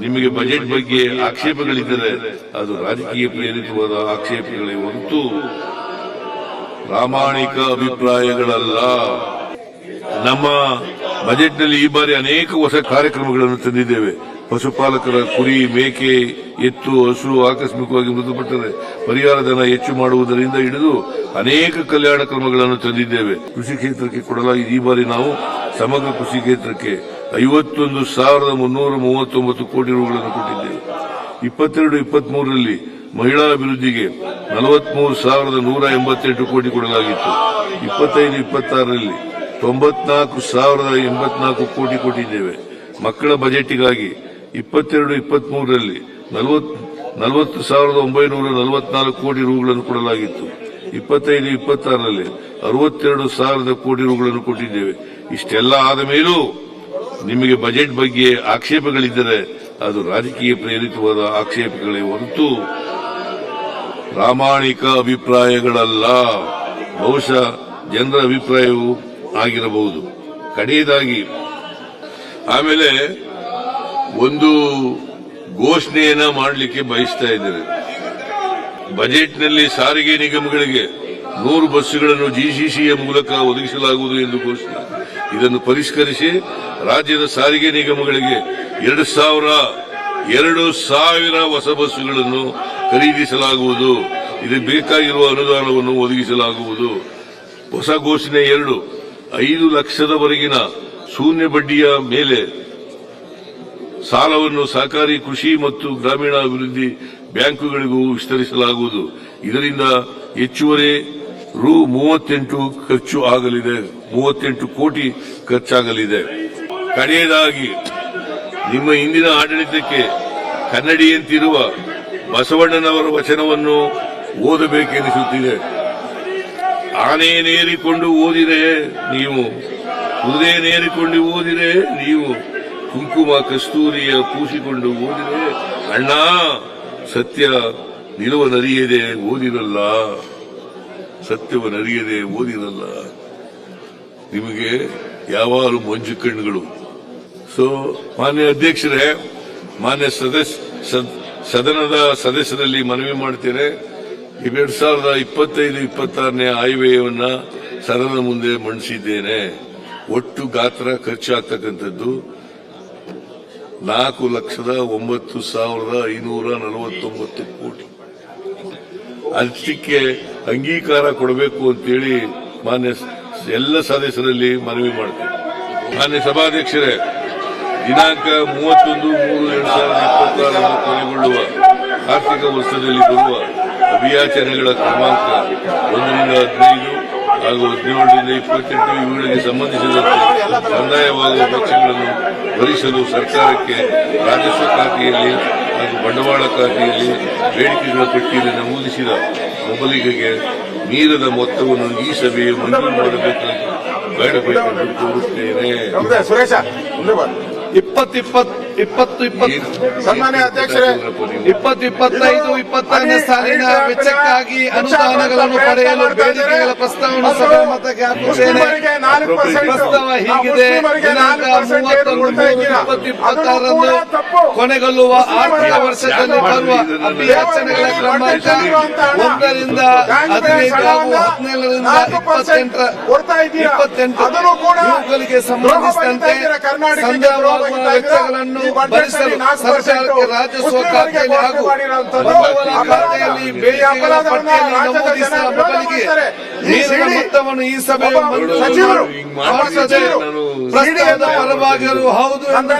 ನಿಮಗೆ ಬಜೆಟ್ ಬಗ್ಗೆ ಆಕ್ಷೇಪಗಳಿದ್ದರೆ ಅದು ರಾಜಕೀಯ ಪ್ರೇರಿತವಾದ ಆಕ್ಷೇಪಗಳೇ ಹೊರತು ಪ್ರಾಮಾಣಿಕ ಅಭಿಪ್ರಾಯಗಳಲ್ಲ. ನಮ್ಮ ಬಜೆಟ್ನಲ್ಲಿ ಈ ಬಾರಿ ಅನೇಕ ಹೊಸ ಕಾರ್ಯಕ್ರಮಗಳನ್ನು ತಂದಿದ್ದೇವೆ. ಪಶುಪಾಲಕರ ಕುರಿ ಮೇಕೆ ಎತ್ತು ಹಸು ಆಕಸ್ಮಿಕವಾಗಿ ಮೃತಪಟ್ಟರೆ ಪರಿಹಾರ ಧನ ಹೆಚ್ಚು ಮಾಡುವುದರಿಂದ ಹಿಡಿದು ಅನೇಕ ಕಲ್ಯಾಣ ಕ್ರಮಗಳನ್ನು ತಂದಿದ್ದೇವೆ. ಕೃಷಿ ಕ್ಷೇತ್ರಕ್ಕೆ ಕೊಡಲಾಗಿದೆ. ಈ ಬಾರಿ ನಾವು ಸಮಗ್ರ ಕೃಷಿ ಕ್ಷೇತ್ರಕ್ಕೆ ಐವತ್ತೊಂದು ಸಾವಿರದ ಮುನ್ನೂರ ಮೂವತ್ತೊಂಬತ್ತು ಕೋಟಿ ರೂಗಳನ್ನು ಕೊಟ್ಟಿದ್ದೇವೆ. ಇಪ್ಪತ್ತೆರಡು, ಇಪ್ಪತ್ಮೂರರಲ್ಲಿ ಮಹಿಳಾ ಅಭಿವೃದ್ಧಿಗೆ ನಲವತ್ಮೂರು ಸಾವಿರದ ನೂರ ಎಂಬತ್ತೆಂಟು ಕೋಟಿ ಕೊಡಲಾಗಿತ್ತು. ಇಪ್ಪತ್ತೈದು, ಇಪ್ಪತ್ತಾರರಲ್ಲಿ ತೊಂಬತ್ನಾಲ್ಕು ಸಾವಿರದ ಎಂಬತ್ನಾಲ್ಕು ಕೋಟಿ ಕೊಟ್ಟಿದ್ದೇವೆ. ಮಕ್ಕಳ ಬಜೆಟ್ಗಾಗಿ ಇಪ್ಪತ್ತೆರಡು, ಇಪ್ಪತ್ಮೂರರಲ್ಲಿ ನಲವತ್ತು ಸಾವಿರದ ಒಂಬೈನೂರ ನಲವತ್ನಾಲ್ಕು ಕೋಟಿ ರೂಗಳನ್ನು ಕೊಡಲಾಗಿತ್ತು. ಇಪ್ಪತ್ತೈದು, ಇಪ್ಪತ್ತಾರರಲ್ಲಿ ಅರವತ್ತೆರಡು ಸಾವಿರದ ಕೋಟಿ ರೂಗಳನ್ನು ಕೊಟ್ಟಿದ್ದೇವೆ. ಇಷ್ಟೆಲ್ಲ ಆದ ಮೇಲೂ ನಿಮಗೆ ಬಜೆಟ್ ಬಗ್ಗೆ ಆಕ್ಷೇಪಗಳಿದ್ದರೆ ಅದು ರಾಜಕೀಯ ಪ್ರೇರಿತವಾದ ಆಕ್ಷೇಪಗಳೇ ಹೊರತು ಪ್ರಾಮಾಣಿಕ ಅಭಿಪ್ರಾಯಗಳಲ್ಲ. ಬಹುಶಃ ಜನರ ಅಭಿಪ್ರಾಯವೂ ಆಗಿರಬಹುದು. ಕಡೆಯದಾಗಿ, ಆಮೇಲೆ ಒಂದು ಘೋಷಣೆಯನ್ನ ಮಾಡಲಿಕ್ಕೆ ಬಯಸ್ತಾ ಇದ್ದೇನೆ. ಬಜೆಟ್ನಲ್ಲಿ ಸಾರಿಗೆ ನಿಗಮಗಳಿಗೆ ನೂರು ಬಸ್ಸುಗಳನ್ನು ಜಿಸಿಸಿಯ ಮೂಲಕ ಒದಗಿಸಲಾಗುವುದು ಎಂದು ಘೋಷಣೆ. ಇದನ್ನು ಪರಿಷ್ಕರಿಸಿ ರಾಜ್ಯದ ಸಾರಿಗೆ ನಿಗಮಗಳಿಗೆ ಎರಡು ಸಾವಿರ ಎರಡು ಸಾವಿರ ಹೊಸ ಬಸ್ಸುಗಳನ್ನು ಖರೀದಿಸಲಾಗುವುದು. ಇದಕ್ಕೆ ಬೇಕಾಗಿರುವ ಅನುದಾನವನ್ನು ಒದಗಿಸಲಾಗುವುದು. ಹೊಸ ಘೋಷಣೆ ಎರಡು. ಐದು ಲಕ್ಷದವರೆಗಿನ ಶೂನ್ಯ ಬಡ್ಡಿಯ ಮೇಲೆ ಸಾಲವನ್ನು ಸಹಕಾರಿ ಕೃಷಿ ಮತ್ತು ಗ್ರಾಮೀಣಾಭಿವೃದ್ಧಿ ಬ್ಯಾಂಕುಗಳಿಗೂ ವಿಸ್ತರಿಸಲಾಗುವುದು. ಇದರಿಂದ ಹೆಚ್ಚುವರಿ ರು ಮೂವತ್ತೆಂಟು ಖರ್ಚು ಆಗಲಿದೆ. ಮೂವತ್ತೆಂಟು ಕೋಟಿ ಖರ್ಚಾಗಲಿದೆ. ಕಡೆಯದಾಗಿ ನಿಮ್ಮ ಇಂದಿನ ಆಡಳಿತಕ್ಕೆ ಕನ್ನಡಿಯಂತಿರುವ ಬಸವಣ್ಣನವರ ವಚನವನ್ನು ಓದಬೇಕೆನಿಸುತ್ತಿದೆ. ಆನೆಯನ್ನೇರಿಕೊಂಡು ಓದಿದೆ ನೀವು ಕುದುರೆಯನ್ನೇರಿಕೊಂಡು ಓದಿದೆ ನೀವು, ಕುಂಕುಮ ಕಸ್ತೂರಿಯ ಪೂಸಿಕೊಂಡು ಓದಿದೆ ಅಣ್ಣ, ಸತ್ಯ ನಿಲುವನರಿಯದೆ ಓದಿರಲ್ಲ ಸತ್ಯವನರಿಯದೆ ಓದಿರಲ್ಲ. ನಿಮಗೆ ಯಾವಾಗಲೂ ಮಂಜು ಕಣ್ಣುಗಳು. ಸೊ ಮಾನ್ಯ ಅಧ್ಯಕ್ಷರೇ, ಮಾನ್ಯ ಸದಸ್ಯ ಸದ್- ಸದನದ ಸದಸ್ಯರಲ್ಲಿ ಮನವಿ ಮಾಡ್ತೇನೆ. ಎರಡ್ ಸಾವಿರದ ಇಪ್ಪತ್ತೈದು, ಇಪ್ಪತ್ತಾರನೇ ಆಯವ್ಯಯವನ್ನ ಸದನದ ಮುಂದೆ ಮಂಡಿಸಿದ್ದೇನೆ. ಒಟ್ಟು ಗಾತ್ರ ಖರ್ಚಾಗ್ತಕ್ಕಂಥದ್ದು ನಾಲ್ಕು ಲಕ್ಷದ ಒಂಬತ್ತು ಸಾವಿರದ ಐನೂರ ನಲವತ್ತೊಂಬತ್ತು ಕೋಟಿ. ಅದಕ್ಕೆ ಅಂಗೀಕಾರ ಕೊಡಬೇಕು ಅಂತೇಳಿ ಮಾನ್ಯ ಎಲ್ಲ ಸದಸ್ಯರಲ್ಲಿ ಮನವಿ ಮಾಡ್ತೇನೆ ಮಾನ್ಯ ಸಭಾಧ್ಯಕ್ಷರೇ, ದಿನಾಂಕ ಮೂವತ್ತೊಂದು ಮೂರು ಎರಡು ಸಾವಿರದ ಇಪ್ಪತ್ತಾರನ್ನು ಕೊನೆಗೊಳ್ಳುವ ಆರ್ಥಿಕ ವರ್ಷದಲ್ಲಿ ಬರುವ ಅಭಿಯಾಚನೆಗಳ ಕ್ರಮಾಂಕ ಒಂದರಿಂದ ಹದಿನೈದು ಹಾಗೂ ಹದಿನೇಳರಿಂದ ಇಪ್ಪತ್ತೆಂಟು ಇವುಗಳಿಗೆ ಸಂಬಂಧಿಸಿದಂತೆ ಕಂದಾಯವಾಗುವ ಪಕ್ಷಗಳನ್ನು ಭರಿಸಲು ಸರ್ಕಾರಕ್ಕೆ ರಾಜಸ್ವ ಖಾತೆಯಲ್ಲಿ ಹಾಗೂ ಬಂಡವಾಳ ಖಾತೆಯಲ್ಲಿ ಬೇಡಿಕೆಗಳ ಪಟ್ಟಿಯಲ್ಲಿ ನಮೂದಿಸಿದ ಮೊಬಲಿಗೆಗೆ ಮೀರದ ಮೊತ್ತವನ್ನು ಈ ಸಭೆಯು ಮಂಜೂರು ಮಾಡಬೇಕಾಗಿ ಬೇಡಬೇಕೆಂದು ಕೋರುತ್ತೇನೆ. ಬಾ ಇಪ್ಪತ್ತು ಇಪ್ಪತ್ತು. ಇಪ್ಪತ್ತು ಇಪ್ಪತ್ತು ಸನ್ಮಾನ್ಯ ಅಧ್ಯಕ್ಷರೇ, ಇಪ್ಪತ್ತು ಇಪ್ಪತ್ತೈದು ಇಪ್ಪತ್ತಾರನೇ ಸಾಲಿನ ವೆಚ್ಚಕ್ಕಾಗಿ ಅನುದಾನಗಳನ್ನು ಪಡೆಯಲು ಬೇಡಿಕೆಗಳ ಪ್ರಸ್ತಾವವನ್ನು ಸಭೆ ಮತಕ್ಕೆ ಹಾಕುತ್ತೇನೆ. ಪ್ರಸ್ತಾವ ಹೀಗಿದೆ. ದಿನಾಂಕ ಮೂವತ್ತೊಂದು ಮೂರು ಇಪ್ಪತ್ತು ಇಪ್ಪತ್ತಾರರಂದು ಕೊನೆಗೊಳ್ಳುವ ಆರ್ಥಿಕ ವರ್ಷದಲ್ಲಿ ಬರುವ ಅಭಿಯಾಚನೆಗಳ ಕ್ರಮಾಂಕ ಒಂದರಿಂದ ಹದಿನೈದು ಹಾಗೂ ಹದಿನೇಳರಿಂದ ಇಪ್ಪತ್ತೆಂಟರ ಇಪ್ಪತ್ತೆಂಟು ಅದನ್ನು ಕೂಡ ಇವುಗಳಿಗೆ ಸಂಬಂಧಿಸಿದಂತೆ ಸಂಗ್ರಹವಾಗುವ ವೆಚ್ಚಗಳನ್ನು ಭರಿಸಲು ಸರ್ಕಾರಕ್ಕೆ ರಾಜಸ್ವ ಖಾತೆಯಲ್ಲಿ ಹಾಗೂ ಖಾತೆಯಲ್ಲಿ ಬೇಡಿಕೆಗಳ ಪಟ್ಟಿಯಲ್ಲಿ ನಮೂದಿಸಿದ ಮೊದಲಿಗೆ ನೀರಿನ ಮೊತ್ತವನ್ನು ಈ ಸಭೆಯು ಸಚಿವರು, ಹೌದು ಎಂದು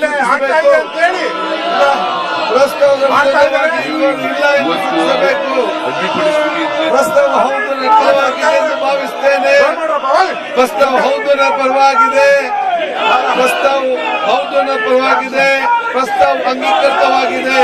ಪ್ರಸ್ತಾವ ಹೌದು ಪರವಾಗಿದೆ ಎಂದು ಭಾವಿಸ್ತೇನೆ. ಪ್ರಸ್ತಾವ ಹೌದನ ಪರವಾಗಿದೆ. ಪ್ರಸ್ತಾವ ಹೌದನ ಪರವಾಗಿದೆ. ಪ್ರಸ್ತಾವ ಅಂಗೀಕೃತವಾಗಿದೆ.